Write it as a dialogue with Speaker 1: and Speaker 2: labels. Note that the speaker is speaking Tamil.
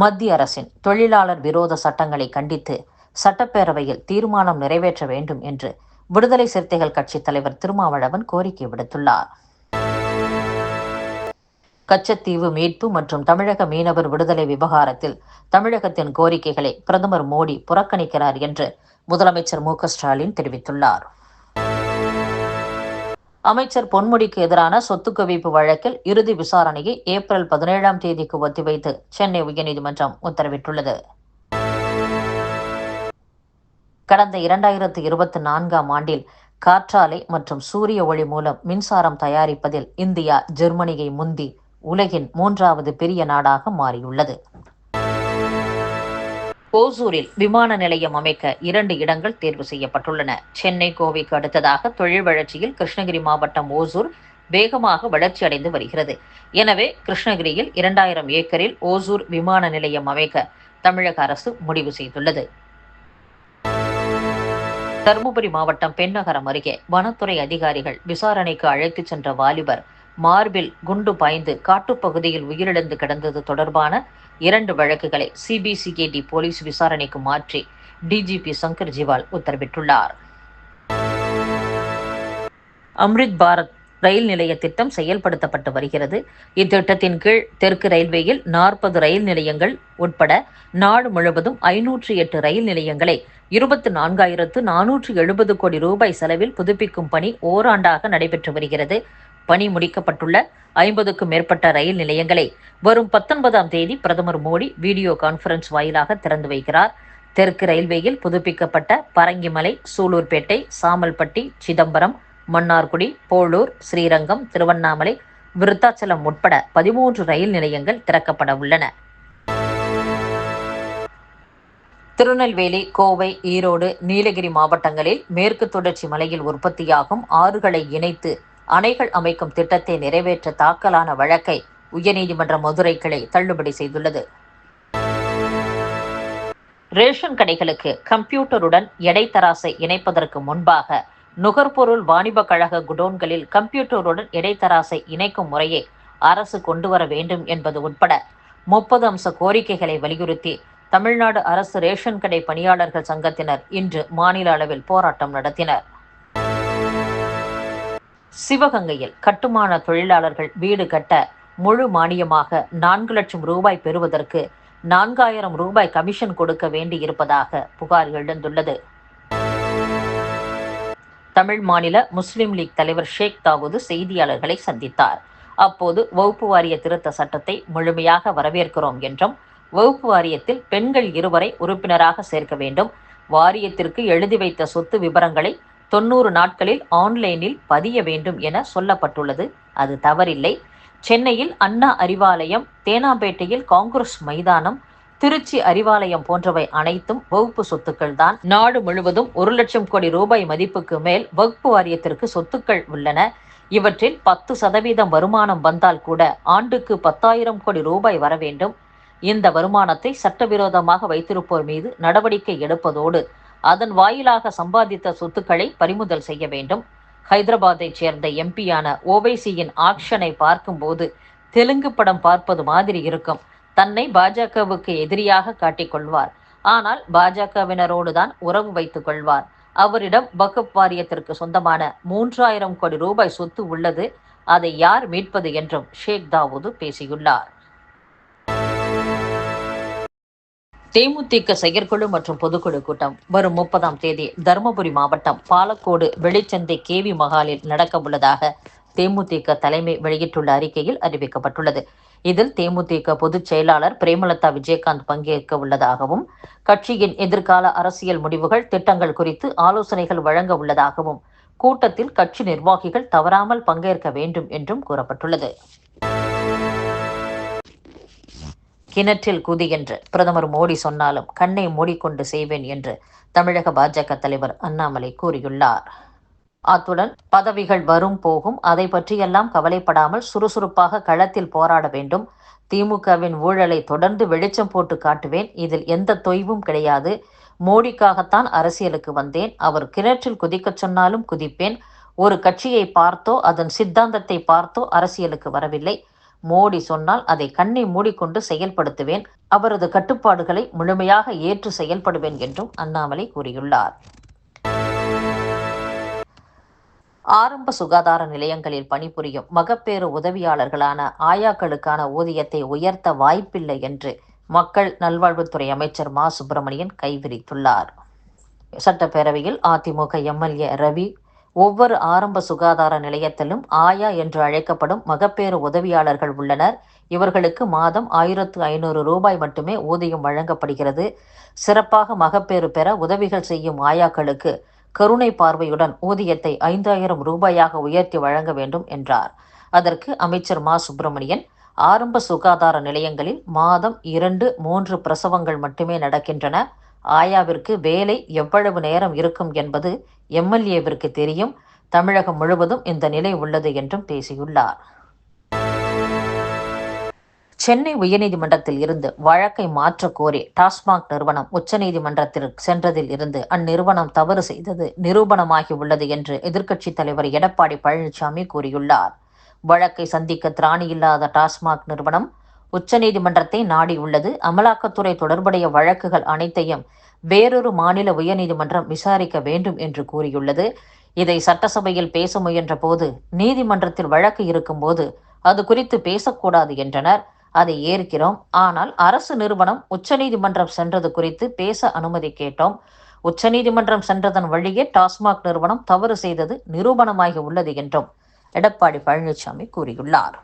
Speaker 1: மத்திய அரசின் தொழிலாளர் விரோத சட்டங்களை கண்டித்து சட்டப்பேரவையில் தீர்மானம் நிறைவேற்ற வேண்டும் என்று விடுதலை சிறுத்தைகள் கட்சித் தலைவர் திருமாவளவன் கோரிக்கை விடுத்துள்ளார். கச்சத்தீவு மீட்பு மற்றும் தமிழக மீனவர் விடுதலை விவகாரத்தில் தமிழகத்தின் கோரிக்கைகளை பிரதமர் மோடி புறக்கணிக்கிறார் என்று முதலமைச்சர் மு ஸ்டாலின் தெரிவித்துள்ளார். அமைச்சர் பொன்முடிக்கு எதிரான சொத்து குவிப்பு வழக்கில் இறுதி விசாரணையை ஏப்ரல் பதினேழாம் தேதிக்கு ஒத்திவைத்து சென்னை உயர்நீதிமன்றம் உத்தரவிட்டுள்ளது. கடந்த இரண்டாயிரத்து இருபத்தி நான்காம் ஆண்டில் காற்றாலை மற்றும் சூரிய ஒளி மூலம் மின்சாரம் தயாரிப்பதில் இந்தியா ஜெர்மனியை முந்தி உலகின் மூன்றாவது பெரிய நாடாக மாறியுள்ளது. ஓசூரில் விமான நிலையம் அமைக்க இரண்டு இடங்கள் தேர்வு செய்யப்பட்டுள்ளன. சென்னை கோவைக்கு அடுத்ததாக தொழில் வளர்ச்சியில் கிருஷ்ணகிரி மாவட்டம் ஓசூர் வேகமாக வளர்ச்சி அடைந்து வருகிறது. எனவே கிருஷ்ணகிரியில் இரண்டாயிரம் ஏக்கரில் ஓசூர் விமான நிலையம் அமைக்க தமிழக அரசு முடிவு செய்துள்ளது. தருமபுரி மாவட்டம் பெண்ணகரம் அருகே வனத்துறை அதிகாரிகள் விசாரணைக்கு அழைத்துச் சென்ற வாலிபர் மார்பில் குண்டு பாய்ந்து காட்டுப்பகுதியில் உயிரிழந்து கிடந்தது தொடர்பான இரண்டு வழக்குகளை சிபிசிஐடி போலீஸ் விசாரணைக்கு மாற்றி டிஜிபி சங்கர் ஜிவால் உத்தரவிட்டுள்ளார். அம்ரித் பாரத் ரயில் நிலைய திட்டம் செயல்படுத்தப்பட்டு வருகிறது. இத்திட்டத்தின் கீழ் தெற்கு ரயில்வேயில் நாற்பது ரயில் நிலையங்கள் உட்பட நாடு முழுவதும் ஐநூற்று எட்டு ரயில் நிலையங்களை இருபத்தி நான்காயிரத்து நானூற்று எழுபது கோடி ரூபாய் செலவில் புதுப்பிக்கும் பணி ஓராண்டாக நடைபெற்று வருகிறது. பணி முடிக்கப்பட்டுள்ள ஐம்பதுக்கும் மேற்பட்ட ரயில் நிலையங்களை வரும் பத்தொன்பதாம் தேதி பிரதமர் மோடி வீடியோ கான்பரன்ஸ் வாயிலாக திறந்து வைக்கிறார். தெற்கு ரயில்வேயில் புதுப்பிக்கப்பட்ட பரங்கிமலை சூலூர்பேட்டை சாமல்பட்டி சிதம்பரம் மன்னார்குடி போளூர் ஸ்ரீரங்கம் திருவண்ணாமலை விருத்தாச்சலம் உட்பட பதிமூன்று ரயில் நிலையங்கள் திறக்கப்பட உள்ளன. திருநெல்வேலி கோவை ஈரோடு நீலகிரி மாவட்டங்களில் மேற்கு தொடர்ச்சி மலையில் உற்பத்தியாகும் ஆறுகளை இணைத்து அணைகள் அமைக்கும் திட்டத்தை நிறைவேற்ற தாக்கலான வழக்கை உயர்நீதிமன்ற மதுரை கிளை தள்ளுபடி செய்துள்ளது. ரேஷன் கடைகளுக்கு கம்ப்யூட்டருடன் எடை தராசை இணைப்பதற்கு முன்பாக நுகர்பொருள் வாணிப கழக குடோன்களில் கம்ப்யூட்டருடன் இடைத்தராசை இணைக்கும் முறையை அரசு கொண்டு வர வேண்டும் என்பது உட்பட முப்பது அம்ச கோரிக்கைகளை வலியுறுத்தி தமிழ்நாடு அரசு ரேஷன் கடை பணியாளர்கள் சங்கத்தினர் இன்று மாநில அளவில் போராட்டம் நடத்தினர். சிவகங்கையில் கட்டுமான தொழிலாளர்கள் வீடு கட்ட முழு மானியமாக நான்கு லட்சம் ரூபாய் பெறுவதற்கு நான்காயிரம் ரூபாய் கமிஷன் கொடுக்க வேண்டியிருப்பதாக புகார் எழுந்துள்ளது. தமிழ் மாநில முஸ்லிம் லீக் தலைவர் ஷேக் தாவூது செய்தியாளர்களை சந்தித்தார். அப்போது வகுப்பு வாரிய திருத்த சட்டத்தை முழுமையாக வரவேற்கிறோம் என்றும் வகுப்பு வாரியத்தில் பெண்கள் இருவரை உறுப்பினராக சேர்க்க வேண்டும் வாரியத்திற்கு எழுதி வைத்த சொத்து விவரங்களை தொண்ணூறு நாட்களில் ஆன்லைனில் பதிய வேண்டும் என சொல்லப்பட்டுள்ளது. அது தவறில்லை. சென்னையில் அண்ணா அறிவாலயம் தேனாம்பேட்டையில் காங்கிரஸ் மைதானம் திருச்சி அறிவாலயம் போன்றவை அனைத்தும் வகுப்பு சொத்துக்கள் தான் நாடு முழுவதும் ஒரு லட்சம் கோடி ரூபாய் மதிப்புக்கு மேல் வகுப்பு வாரியத்திற்கு சொத்துக்கள் உள்ளன. இவற்றில் பத்து சதவீதம் வருமானம் வந்தால் கூட ஆண்டுக்கு பத்தாயிரம் கோடி ரூபாய் வர வேண்டும் இந்த வருமானத்தை சட்டவிரோதமாக வைத்திருப்போர் மீது நடவடிக்கை எடுப்பதோடு அதன் வாயிலாக சம்பாதித்த சொத்துக்களை பறிமுதல் செய்ய வேண்டும். ஹைதராபாத்தைச் சேர்ந்த எம்பியான ஓவைசியின் ஆக்ஷனை பார்க்கும்போது தெலுங்கு படம் பார்ப்பது மாதிரி இருக்கும். தன்னை பாஜகவுக்கு எதிரியாக காட்டிக்கொள்வார். ஆனால் பாஜகவினரோடு தான் உறவு வைத்துக் கொள்வார். அவரிடம் வகுப் வாரியத்திற்கு சொந்தமான மூன்றாயிரம் கோடி ரூபாய் சொத்து உள்ளது. அதை யார் மீட்பது என்றும் ஷேக் தாவூது பேசியுள்ளார். தேமுதிக செயற்குழு மற்றும் பொதுக்குழு கூட்டம் வரும் முப்பதாம் தேதி தருமபுரி மாவட்டம் பாலக்கோடு வெளிச்சந்தை கேவி மகாலில் நடக்க உள்ளதாக தேமுதிக தலைமை வெளியிட்டுள்ள அறிக்கையில் அறிவிக்கப்பட்டுள்ளது. இதில் தேமுதிக பொதுச் செயலாளர் பிரேமலதா விஜயகாந்த் பங்கேற்க உள்ளதாகவும் கட்சியின் எதிர்கால அரசியல் முடிவுகள் திட்டங்கள் குறித்து ஆலோசனைகள் வழங்க உள்ளதாகவும் கூட்டத்தில் கட்சி நிர்வாகிகள் தவறாமல் பங்கேற்க வேண்டும் என்றும் கூறப்பட்டுள்ளது. கிணற்றில் குதி என்று பிரதமர் மோடி சொன்னாலும் கண்ணை மூடிக்கொண்டு செய்வேன் என்று தமிழக பாஜக தலைவர் அண்ணாமலை கூறியுள்ளார். அத்துடன் பதவிகள் வரும் போகும் அதை பற்றியெல்லாம் கவலைப்படாமல் சுறுசுறுப்பாக களத்தில் போராட வேண்டும். திமுகவின் ஊழலை தொடர்ந்து வெளிச்சம் போட்டு காட்டுவேன். இதில் எந்த தொய்வும் கிடையாது. மோடிக்காகத்தான் அரசியலுக்கு வந்தேன். அவர் கிணற்றில் குதிக்கச் சொன்னாலும் குதிப்பேன். ஒரு கட்சியை பார்த்தோ அதன் சித்தாந்தத்தை பார்த்தோ அரசியலுக்கு வரவில்லை. மோடி சொன்னால் அதை கண்ணை மூடிக்கொண்டு செயல்படுத்துவேன். அவரது கட்டுப்பாடுகளை முழுமையாக ஏற்று செயல்படுவேன் என்றும் அண்ணாமலை கூறியுள்ளார். ஆரம்ப சுகாதார நிலையங்களில் பணிபுரியும் மகப்பேறு உதவியாளர்களான ஆயாக்களுக்கான ஊதியத்தை உயர்த்த வாய்ப்பில்லை என்று மக்கள் நல்வாழ்வுத்துறை அமைச்சர் மா. சுப்பிரமணியன் கைவிரித்துள்ளார். சட்டப்பேரவையில் அதிமுக எம்எல்ஏ ரவி ஒவ்வொரு ஆரம்ப சுகாதார நிலையத்திலும் ஆயா என்று அழைக்கப்படும் மகப்பேறு உதவியாளர்கள் உள்ளனர். இவர்களுக்கு மாதம் ஆயிரத்து ஐநூறு ரூபாய் மட்டுமே ஊதியம் வழங்கப்படுகிறது. சிறப்பாக மகப்பேறு பெற உதவிகள் செய்யும் ஆயாக்களுக்கு கருணை பார்வையுடன் ஊதியத்தை ஐந்தாயிரம் ரூபாயாக உயர்த்தி வழங்க வேண்டும் என்றார். அதற்கு அமைச்சர் மா. சுப்பிரமணியன் ஆரம்ப சுகாதார நிலையங்களில் மாதம் இரண்டு மூன்று பிரசவங்கள் மட்டுமே நடக்கின்றன. ஆயாவிற்கு வேலை எவ்வளவு நேரம் இருக்கும் என்பது எம்எல்ஏவிற்கு தெரியும். தமிழகம் முழுவதும் இந்த நிலை உள்ளது என்றும் பேசியுள்ளார். சென்னை உயர்நீதிமன்றத்தில் இருந்து வழக்கை மாற்றக்கோரி டாஸ்மாக் நிறுவனம் உச்சநீதிமன்றத்திற்கு சென்றதில் இருந்து அந்நிறுவனம் தவறு செய்தது நிரூபணமாகி உள்ளது என்று எதிர்க்கட்சித் தலைவர் எடப்பாடி பழனிசாமி கூறியுள்ளார். வழக்கை சந்திக்க திராணியில்லாத டாஸ்மாக் நிறுவனம் உச்சநீதிமன்றத்தை நாடியுள்ளது அமலாக்கத்துறை தொடர்புடைய வழக்குகள் அனைத்தையும் வேறொரு மாநில உயர்நீதிமன்றம் விசாரிக்க வேண்டும் என்று கூறியுள்ளது. இதை சட்டசபையில் பேச முயன்ற போது நீதிமன்றத்தில் வழக்கு இருக்கும்போது அது குறித்து பேசக்கூடாது என்றனர். அதை ஏற்கிறோம். ஆனால் அரசு நிறுவனம் உச்சநீதிமன்றம் சென்றது குறித்து பேச அனுமதி கேட்டோம். உச்சநீதிமன்றம் சென்றதன் வழியே டாஸ்மாக் நிறுவனம் தவறு செய்தது நிரூபணமாகி உள்ளது என்றும் எடப்பாடி பழனிசாமி கூறியுள்ளார்.